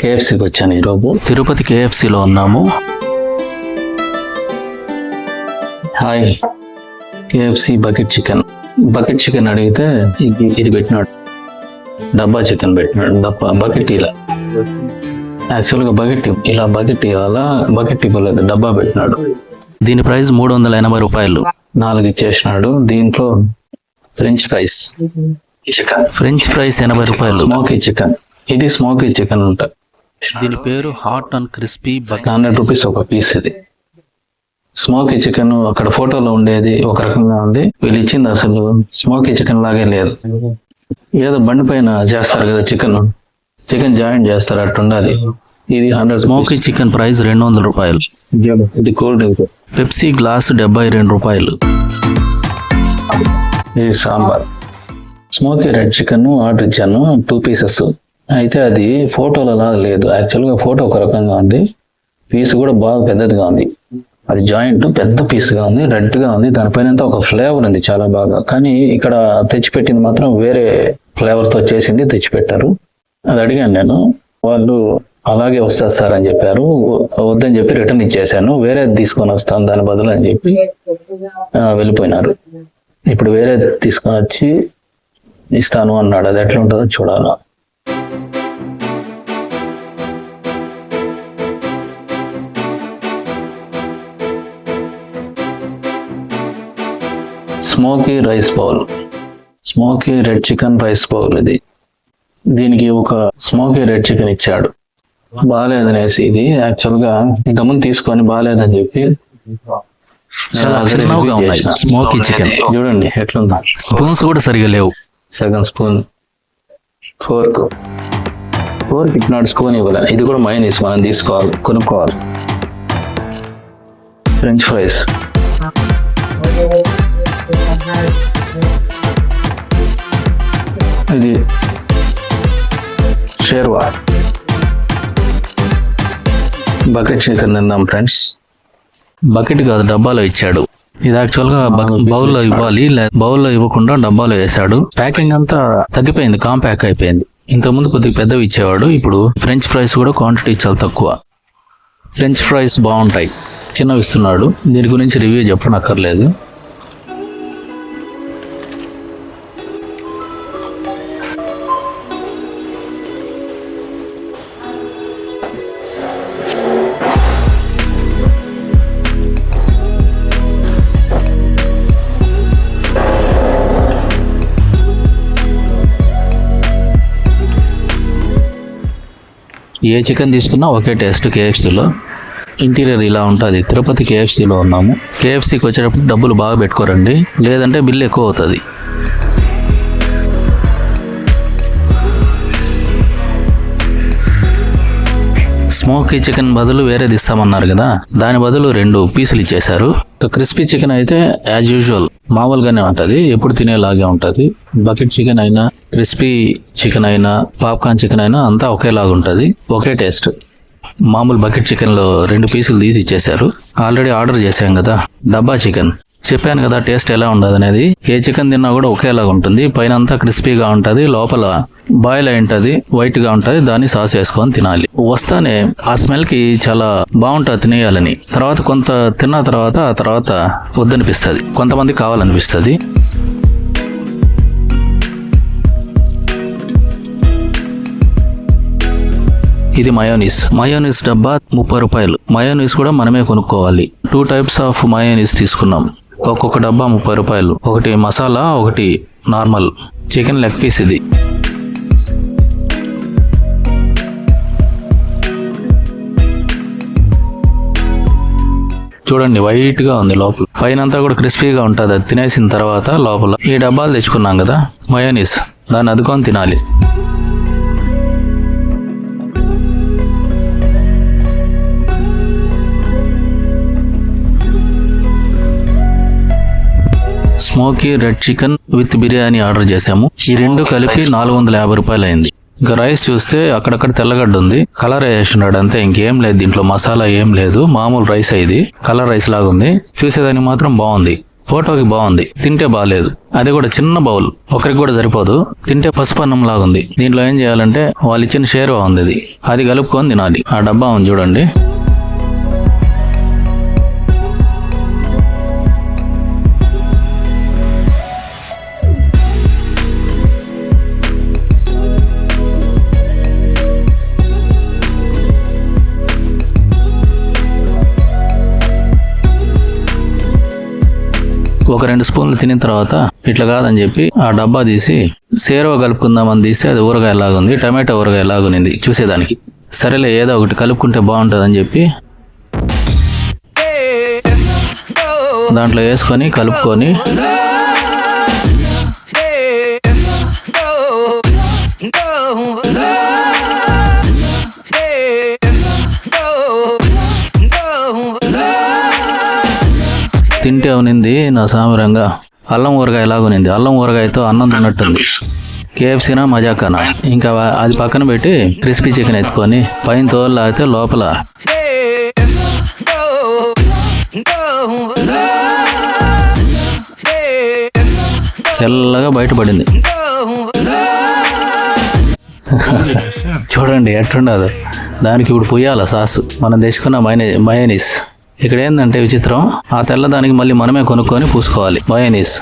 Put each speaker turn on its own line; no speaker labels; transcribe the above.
కేఎఫ్సీకి వచ్చాను ఈరోజు.
తిరుపతి కేఎఫ్సిలో ఉన్నాము.
Hi. KFC bucket chicken. Bucket chicken అడిగితే ఇది ఇది పెట్టినాడు. డబ్బా చికెన్ పెట్టినాడు. డబ్బా బకెట్ ఇలా. యాక్చువల్గా బకెట్ ఇలా బకెట్ ఇవ్వాలా? బకెట్ ఇవ్వలేదు. డబ్బా పెట్టినాడు.
దీని ప్రైస్ మూడు వందల ఎనభై రూపాయలు.
నాలుగు ఇచ్చేసినాడు. దీంట్లో french fries. Chicken.
French fries ఎనభై రూపాయలు.
Smoky chicken. ఇది స్మోకీ చికెన్ అంట
దీని పేరు hot and crispy bucket
hundred rupees ఒక పీస్ ఇది. స్మోకీ చికెన్ అక్కడ ఫోటోలో ఉండేది ఒక రకంగా ఉంది. వీళ్ళు ఇచ్చింది అసలు స్మోకీ చికెన్ లాగే లేదు. ఏదో బండి పైన చేస్తారు కదా చికెన్ చికెన్ జాయింట్ చేస్తారు అట్టుండది. ఇది హండ్రెడ్
స్మోకీ చికెన్ ప్రైస్ రెండు వందల రూపాయలు.
ఇది కూల్ డ్రింక్
పెప్సీ గ్లాస్ డెబ్బై రెండు రూపాయలు.
ఇది sambar. Smoky red chicken order ఇచ్చాను టూ పీసెస్ అయితే అది ఫోటోలలా లేదు. యాక్చువల్గా ఫోటో ఒక రకంగా ఉంది. పీస్ కూడా బాగా పెద్దదిగా ఉంది. అది జాయింట్ పెద్ద పీస్గా ఉంది రెడ్గా ఉంది. దానిపైన ఒక ఫ్లేవర్ ఉంది చాలా బాగా. కానీ ఇక్కడ తెచ్చిపెట్టింది మాత్రం వేరే ఫ్లేవర్తో చేసింది తెచ్చిపెట్టారు. అది అడిగాను నేను. వాళ్ళు అలాగే వస్తారు సార్ అని చెప్పారు. వద్దని చెప్పి రిటర్న్ ఇచ్చేసాను వేరే తీసుకొని వస్తాను దాని బదులు అని చెప్పి వెళ్ళిపోయినారు. ఇప్పుడు వేరే తీసుకొని వచ్చి ఇస్తాను అన్నాడు. అది ఎట్లా ఉంటుందో చూడాలా. Smoky rice bowl. Smoky red chicken rice bowl ఇది. దీనికి ఒక స్మోకీ రెడ్ చికెన్ ఇచ్చాడు. బాగాలేదనేసి ఇది. యాక్చువల్గా ఇంతకుముందు తీసుకొని బాగాలేదని చెప్పి
ఉన్నాయి. Smoky chicken.
చూడండి ఎట్లుందా.
స్పూన్స్ కూడా సరిగా లేవు.
సగం స్పూన్ ఫోర్క్. ఫోర్క్ ఇట్నాడు స్పూన్ ఇవ్వలే. ఇది కూడా మైనస్ మనం తీసుకోవాలి కొనుక్కోవాలి. ఫ్రెంచ్ ఫ్రైస్ ఇది షేర్వా. బకెట్ చికెన్ తిందాం ఫ్రెండ్స్.
బకెట్ కాదు డబ్బాలో ఇచ్చాడు. ఇది యాక్చువల్గా బౌల్లో ఇవ్వాలి లే- బౌల్లో ఇవ్వకుండా డబ్బాలో వేశాడు. ప్యాకింగ్ అంతా తగ్గిపోయింది కాంపాక్ అయిపోయింది. ఇంతకుముందు కొద్దిగా పెద్దవి ఇచ్చేవాడు ఇప్పుడు ఫ్రెంచ్ ఫ్రైస్ కూడా క్వాంటిటీ చాలా తక్కువ. ఫ్రెంచ్ ఫ్రైస్ బాగుంటాయి. చిన్నవి ఇస్తున్నాడు. దీని గురించి రివ్యూ చెప్పనక్కర్లేదు. ఏ చికెన్ తీసుకున్నా ఒకే టేస్ట్ కేఎఫ్సీలో. ఇంటీరియర్ ఇలా ఉంటుంది. తిరుపతి కేఎఫ్సీలో ఉన్నాము. కేఎఫ్సీకి వచ్చేటప్పుడు డబ్బులు బాగా పెట్టుకోరండి. లేదంటే బిల్ ఎక్కువ అవుతుంది. స్మోకీ చికెన్ బదులు వేరేది ఇస్తామన్నారు కదా. దాని బదులు రెండు పీసులు ఇచ్చేశారు. క్రిస్పీ చికెన్ అయితే యాజ్ యూజువల్. మామూలుగానే ఉంటుంది. ఎప్పుడు తినేలాగే ఉంటుంది. బకెట్ చికెన్ అయినా క్రిస్పీ చికెన్ అయినా పాప్కార్న్ చికెన్ అయినా అంతా ఒకేలాగా ఉంటుంది. ఒకే టేస్ట్. మామూలు బకెట్ చికెన్లో రెండు పీసులు తీసి ఇచ్చేశారు. ఆల్రెడీ ఆర్డర్ చేశాం కదా. డబ్బా చికెన్. చెప్పాను కదా టేస్ట్ ఎలా ఉండదు అనేది ఏ చికెన్ తిన్నా కూడా ఒకేలాగా ఉంటుంది. పైన అంతా క్రిస్పీగా ఉంటుంది. లోపల బాయిల్ అయి ఉంటుంది వైట్గా ఉంటుంది. దాన్ని సాస్ వేసుకొని తినాలి. వస్తానే ఆ స్మెల్కి చాలా బాగుంటుంది తినేయాలని. తర్వాత కొంత తిన్న తర్వాత ఆ తర్వాత వద్దనిపిస్తుంది. కొంతమంది కావాలనిపిస్తుంది. ఇది మయోనీస్ మయోనీస్ డబ్బా ముప్పై రూపాయలు. మయోనీస్ కూడా మనమే కొనుక్కోవాలి. టూ టైప్స్ ఆఫ్ మయోనీస్ తీసుకున్నాం. ఒక్కొక్క డబ్బా ముప్పై రూపాయలు. ఒకటి మసాలా ఒకటి నార్మల్ చికెన్ లెగ్ పీస్ ఇది. చూడండి వైట్గా ఉంది లోపల. పైన అంతా కూడా క్రిస్పీగా ఉంటుంది. అది తినేసిన తర్వాత లోపల ఈ డబ్బాలు తెచ్చుకున్నాం కదా. మయోనీస్ దాన్ని అదుకొని తినాలి. Smoky red chicken with biryani order చేశాము. ఈ రెండు కలిపి నాలుగు వందల యాభై రూపాయలు అయింది ఇంకా రైస్ చూస్తే అక్కడక్కడ తెల్లగడ్డ ఉంది. కలర్ వేసినాడు అంతే ఇంకేం లేదు దీంట్లో మసాలా ఏం లేదు. మామూలు రైస్ ఇది కలర్ రైస్ లాగా ఉంది. చూసేదానికి మాత్రం బాగుంది. ఫోటోకి బాగుంది. తింటే బాగాలేదు అది కూడా చిన్న బౌల్. ఒకరికి కూడా సరిపోదు. తింటే పసుపు అన్నం లాగుంది. దీంట్లో ఏం చేయాలంటే వాళ్ళు ఇచ్చిన షేర్ ఉంది అది కలుపుకొని తినాలి. ఆ డబ్బా ఉంది చూడండి. ఒక రెండు స్పూన్లు తినిన తర్వాత ఇట్లా కాదని చెప్పి ఆ డబ్బా తీసి సేరవ కలుపుకుందామని తీస్తే అది ఊరగాయ లాగుంది టమాటా ఊరగాయ లాగునింది చూసేదానికి. సరేలే ఏదో ఒకటి కలుపుకుంటే బాగుంటుందని చెప్పి దాంట్లో వేసుకొని కలుపుకొని తింటే ఉనింది నా సామిరంగా. అల్లం ఊరగాయ లాగునింది అల్లం ఊరగాయతో అన్నం తిన్నట్టుంది. కేఎఫ్సీనా మజాకానా? ఇంకా అది పక్కన పెట్టి క్రిస్పీ చికెన్ ఎత్తుకొని పైన తోలు లాగితే లోపల. తెల్లగా బయటపడింది. చూడండి ఎట్లుండదు. దానికి ఇప్పుడు పొయ్యాల సాసు. మనం తెచ్చుకున్న మైనే మయోనీస్ ఇక్కడ ఏంటంటే విచిత్రం ఆ తెల్లదానికి మళ్ళీ మనమే కొనుక్కొని పూసుకోవాలి. మయోనీస్